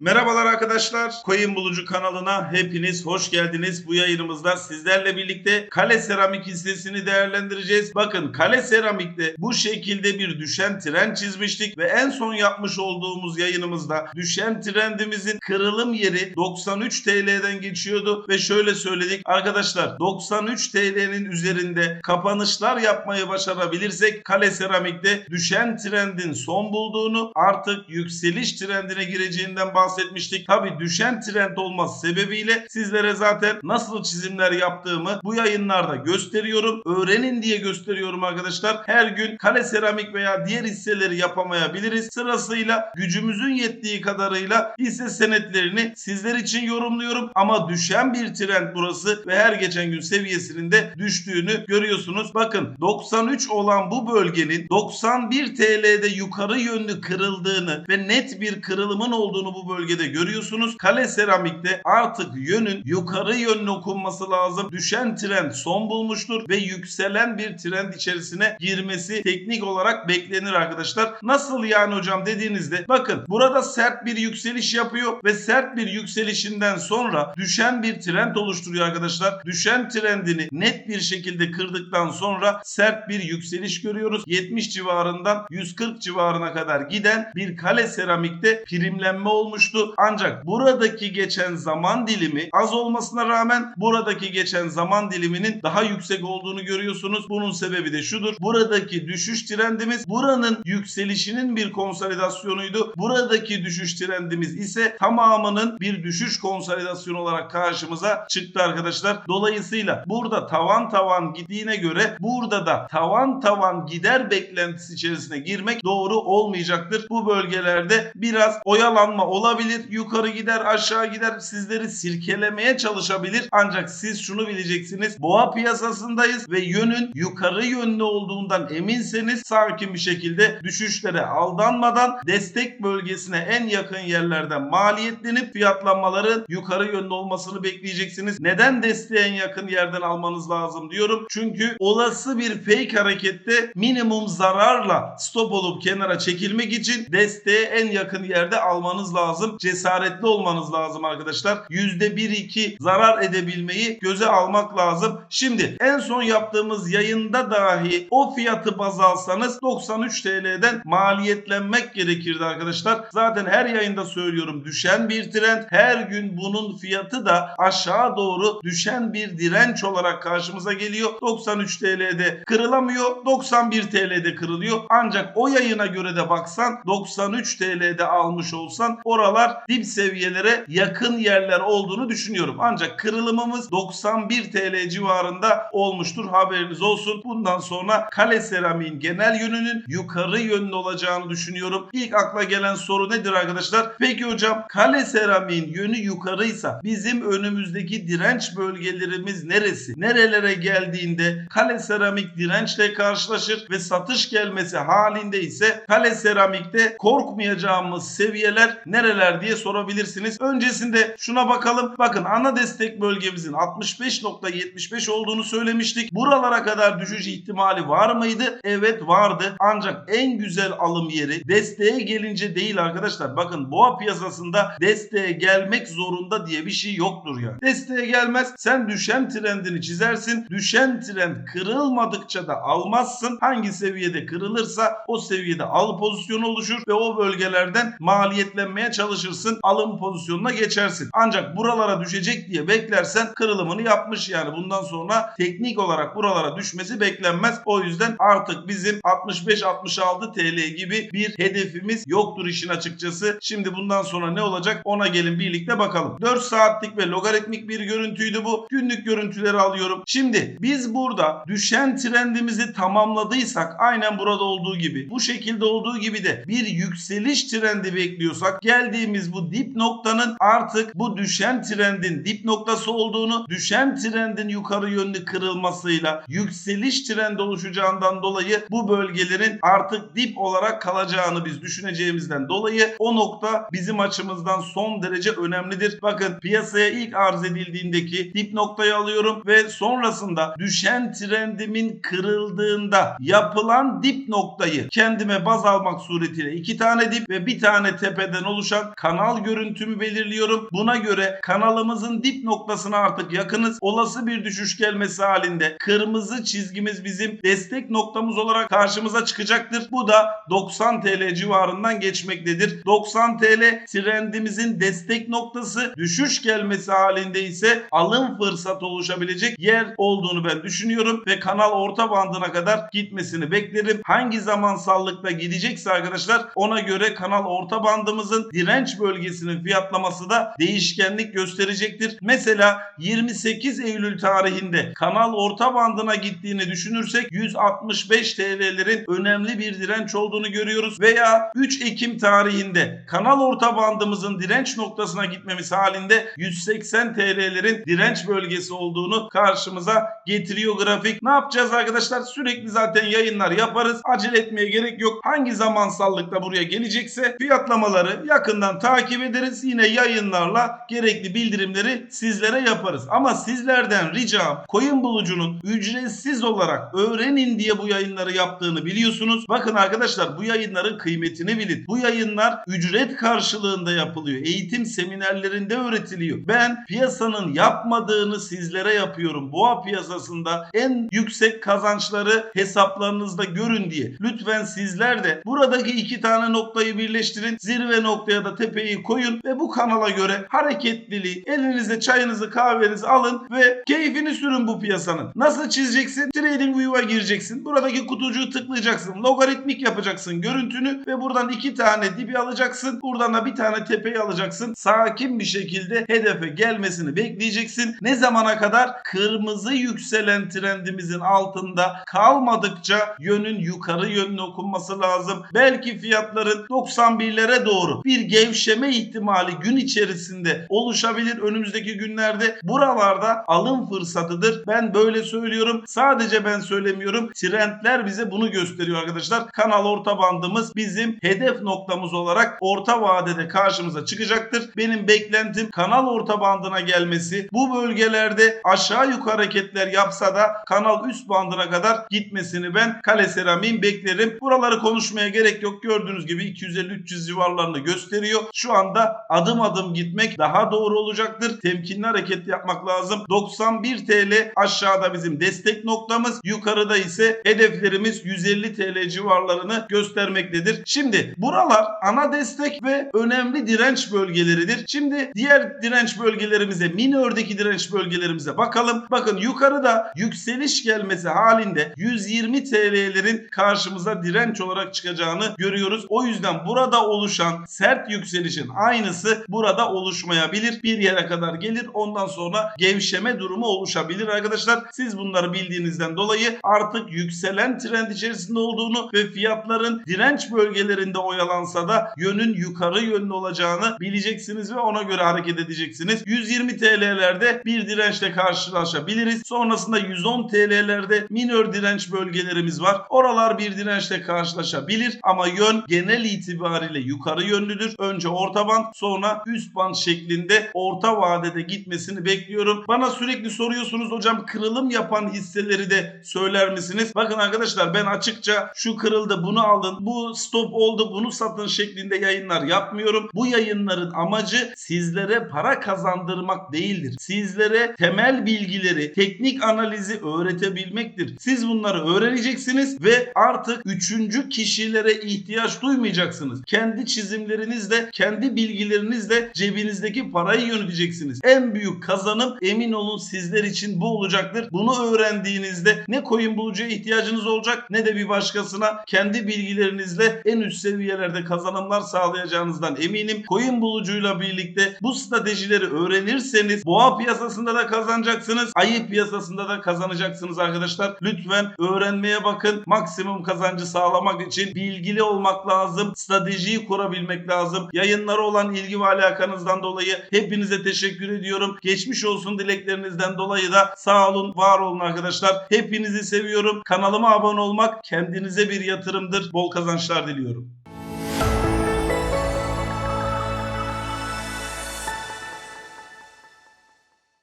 Merhabalar arkadaşlar. Coin Bulucu kanalına hepiniz hoş geldiniz. Bu yayınımızda sizlerle birlikte Kale Seramik hissesini değerlendireceğiz. Bakın Kale Seramik'te bu şekilde bir düşen trend çizmiştik ve en son yapmış olduğumuz yayınımızda düşen trendimizin kırılım yeri 93 TL'den geçiyordu ve şöyle söyledik. Arkadaşlar 93 TL'nin üzerinde kapanışlar yapmayı başarabilirsek Kale Seramik'te düşen trendin son bulduğunu artık yükseliş trendine gireceğinden bahsetmiştik bahsetmiştik. Tabi düşen trend olması sebebiyle sizlere zaten nasıl çizimler yaptığımı bu yayınlarda gösteriyorum. Öğrenin diye gösteriyorum arkadaşlar. Her gün kale seramik veya diğer hisseleri yapamayabiliriz. Sırasıyla gücümüzün yettiği kadarıyla hisse senetlerini sizler için yorumluyorum. Ama düşen bir trend burası ve her geçen gün seviyesinin de düştüğünü görüyorsunuz. Bakın 93 olan bu bölgenin 91 TL'de yukarı yönlü kırıldığını ve net bir kırılımın olduğunu bu bölgede görüyorsunuz. Kale seramikte artık yönün yukarı yönlü okunması lazım. Düşen trend son bulmuştur ve yükselen bir trend içerisine girmesi teknik olarak beklenir arkadaşlar. Nasıl yani hocam dediğinizde bakın burada sert bir yükseliş yapıyor ve sert bir yükselişinden sonra düşen bir trend oluşturuyor arkadaşlar. Düşen trendini net bir şekilde kırdıktan sonra sert bir yükseliş görüyoruz. 70 civarından 140 civarına kadar giden bir kale seramikte primlenme olmuştu. Ancak buradaki geçen zaman dilimi az olmasına rağmen buradaki geçen zaman diliminin daha yüksek olduğunu görüyorsunuz. Bunun sebebi de şudur. Buradaki düşüş trendimiz buranın yükselişinin bir konsolidasyonuydu. Buradaki düşüş trendimiz ise tamamının bir düşüş konsolidasyonu olarak karşımıza çıktı arkadaşlar. Dolayısıyla burada tavan tavan gittiğine göre burada da tavan tavan gider beklentisi içerisine girmek doğru olmayacaktır. Bu bölgelerde biraz oyalanma olabilir. Yukarı gider aşağı gider sizleri sirkelemeye çalışabilir. Ancak siz şunu bileceksiniz. Boğa piyasasındayız ve yönün yukarı yönlü olduğundan eminseniz sakin bir şekilde düşüşlere aldanmadan destek bölgesine en yakın yerlerden maliyetlenip fiyatlanmaların yukarı yönlü olmasını bekleyeceksiniz. Neden desteğe en yakın yerden almanız lazım diyorum. Çünkü olası bir fake harekette minimum zararla stop olup kenara çekilmek için desteğe en yakın yerde almanız lazım. Cesaretli olmanız lazım arkadaşlar. %1-2 zarar edebilmeyi göze almak lazım. Şimdi en son yaptığımız yayında dahi o fiyatı baz alsanız 93 TL'den maliyetlenmek gerekirdi arkadaşlar. Zaten her yayında söylüyorum düşen bir trend. Her gün bunun fiyatı da aşağı doğru düşen bir direnç olarak karşımıza geliyor. 93 TL'de kırılamıyor. 91 TL'de kırılıyor. Ancak o yayına göre de baksan 93 TL'de almış olsan oralar dip seviyelere yakın yerler olduğunu düşünüyorum. Ancak kırılımımız 91 TL civarında olmuştur. Haberiniz olsun. Bundan sonra kale seramiğin genel yönünün yukarı yönlü olacağını düşünüyorum. İlk akla gelen soru nedir arkadaşlar? Peki hocam kale seramiğin yönü yukarıysa bizim önümüzdeki direnç bölgelerimiz neresi? Nerelere geldiğinde kale seramik dirençle karşılaşır ve satış gelmesi halinde ise kale seramikte korkmayacağımız seviyeler nereler diye sorabilirsiniz. Öncesinde şuna bakalım. Bakın ana destek bölgemizin 65.75 olduğunu söylemiştik. Buralara kadar düşüş ihtimali var mıydı? Evet vardı. Ancak en güzel alım yeri desteğe gelince değil arkadaşlar. Bakın boğa piyasasında desteğe gelmek zorunda diye bir şey yoktur yani. Desteğe gelmez. Sen düşen trendini çizersin. Düşen trend kırılmadıkça da almazsın. Hangi seviyede kırılırsa o seviyede al pozisyonu oluşur ve o bölgelerden maliyetlenmeye çalışırsın. Alım pozisyonuna geçersin. Ancak buralara düşecek diye beklersen kırılımını yapmış yani. Bundan sonra teknik olarak buralara düşmesi beklenmez. O yüzden artık bizim 65-66 TL gibi bir hedefimiz yoktur işin açıkçası. Şimdi bundan sonra ne olacak ona gelin birlikte bakalım. 4 saatlik ve logaritmik bir görüntüydü bu. Günlük görüntüleri alıyorum. Şimdi biz burada düşen trendimizi tamamladıysak aynen burada olduğu gibi bu şekilde olduğu gibi de bir yükseliş trendi bekliyorsak geldiğimiz bu dip noktanın artık bu düşen trendin dip noktası olduğunu düşen trendin yukarı yönlü kırılmasıyla yükseliş trendi oluşacağından dolayı bu bölgelerin artık dip olarak kalacağını biz düşüneceğimizden dolayı o nokta bizim açımızdan son derece önemlidir. Bakın piyasaya ilk arz edildiğindeki dip noktayı alıyorum ve sonrasında düşen trendimin kırıldığında yapılan dip noktayı kendime baz almak suretiyle iki tane dip ve bir tane tepeden oluşan Kanal görüntümü belirliyorum. Buna göre kanalımızın dip noktasına artık yakınız. Olası bir düşüş gelmesi halinde kırmızı çizgimiz bizim destek noktamız olarak karşımıza çıkacaktır. Bu da 90 TL civarından geçmektedir. 90 TL trendimizin destek noktası düşüş gelmesi halinde ise alım fırsatı oluşabilecek yer olduğunu ben düşünüyorum ve kanal orta bandına kadar gitmesini beklerim. Hangi zamansallıkta gidecekse arkadaşlar ona göre kanal orta bandımızın direnç bölgesinin fiyatlaması da değişkenlik gösterecektir. Mesela 28 Eylül tarihinde kanal orta bandına gittiğini düşünürsek 165 TL'lerin önemli bir direnç olduğunu görüyoruz veya 3 Ekim tarihinde kanal orta bandımızın direnç noktasına gitmemiz halinde 180 TL'lerin direnç bölgesi olduğunu karşımıza getiriyor grafik. Ne yapacağız arkadaşlar? Sürekli zaten yayınlar yaparız. Acele etmeye gerek yok. Hangi zamansallıkta buraya gelecekse fiyatlamaları yakından takip ederiz. Yine yayınlarla gerekli bildirimleri sizlere yaparız. Ama sizlerden ricam coin bulucunun ücretsiz olarak öğrenin diye bu yayınları yaptığını biliyorsunuz. Bakın arkadaşlar bu yayınların kıymetini bilin. Bu yayınlar ücret karşılığında yapılıyor. Eğitim seminerlerinde öğretiliyor. Ben piyasanın yapmadığını sizlere yapıyorum. Boğa piyasasında en yüksek kazançları hesaplarınızda görün diye. Lütfen sizler de buradaki iki tane noktayı birleştirin. Zirve noktaya da tepeyi koyun ve bu kanala göre hareketliliği elinize çayınızı kahvenizi alın ve keyfini sürün bu piyasanın. Nasıl çizeceksin? Trading View'a gireceksin. Buradaki kutucuğu tıklayacaksın. Logaritmik yapacaksın görüntünü ve buradan iki tane dibi alacaksın. Buradan da bir tane tepeyi alacaksın. Sakin bir şekilde hedefe gelmesini bekleyeceksin. Ne zamana kadar? Kırmızı yükselen trendimizin altında kalmadıkça yönün yukarı yönlü okunması lazım. Belki fiyatların 91'lere doğru bir gevşeme ihtimali gün içerisinde oluşabilir önümüzdeki günlerde. Buralarda alım fırsatıdır. Ben böyle söylüyorum. Sadece ben söylemiyorum. Trendler bize bunu gösteriyor arkadaşlar. Kanal orta bandımız bizim hedef noktamız olarak orta vadede karşımıza çıkacaktır. Benim beklentim kanal orta bandına gelmesi. Bu bölgelerde aşağı yukarı hareketler yapsa da kanal üst bandına kadar gitmesini ben kale seramiğin beklerim. Buraları konuşmaya gerek yok. Gördüğünüz gibi 250-300 civarlarını gösteriyor. Şu anda adım adım gitmek daha doğru olacaktır. Temkinli hareket yapmak lazım. 91 TL aşağıda bizim destek noktamız. Yukarıda ise hedeflerimiz 150 TL civarlarını göstermektedir. Şimdi buralar ana destek ve önemli direnç bölgeleridir. Şimdi diğer direnç bölgelerimize, minördeki direnç bölgelerimize bakalım. Bakın yukarıda yükseliş gelmesi halinde 120 TL'lerin karşımıza direnç olarak çıkacağını görüyoruz. O yüzden burada oluşan sert yükselişin aynısı burada oluşmayabilir. Bir yere kadar gelir. Ondan sonra gevşeme durumu oluşabilir arkadaşlar. Siz bunları bildiğinizden dolayı artık yükselen trend içerisinde olduğunu ve fiyatların direnç bölgelerinde oyalansa da yönün yukarı yönlü olacağını bileceksiniz ve ona göre hareket edeceksiniz. 120 TL'lerde bir dirençle karşılaşabiliriz. Sonrasında 110 TL'lerde minör direnç bölgelerimiz var. Oralar bir dirençle karşılaşabilir ama yön genel itibariyle yukarı yönlüdür. Önce orta band sonra üst band şeklinde orta vadede gitmesini bekliyorum. Bana sürekli soruyorsunuz hocam kırılım yapan hisseleri de söyler misiniz? Bakın arkadaşlar ben açıkça şu kırıldı bunu alın bu stop oldu bunu satın şeklinde yayınlar yapmıyorum. Bu yayınların amacı sizlere para kazandırmak değildir. Sizlere temel bilgileri, teknik analizi öğretebilmektir. Siz bunları öğreneceksiniz ve artık üçüncü kişilere ihtiyaç duymayacaksınız. Kendi çizimlerinizle, kendi bilgilerinizle cebinizdeki parayı yöneteceksiniz. En büyük kazanım emin olun sizler için bu olacaktır. Bunu öğrendiğinizde ne coin bulucuya ihtiyacınız olacak ne de bir başkasına kendi bilgilerinizle en üst seviyelerde kazanımlar sağlayacağınızdan eminim. Coin bulucuyla birlikte bu stratejileri öğrenirseniz boğa piyasasında da kazanacaksınız. Ayı piyasasında da kazanacaksınız arkadaşlar. Lütfen öğrenmeye bakın. Maksimum kazancı sağlamak için bilgili olmak lazım. Stratejiyi kurabilmek lazım. Yayınlara olan ilgi ve alakanızdan dolayı hepinize teşekkür ediyorum. Geçmiş olsun dileklerinizden dolayı da sağ olun, var olun arkadaşlar. Hepinizi seviyorum. Kanalıma abone olmak kendinize bir yatırımdır. Bol kazançlar diliyorum.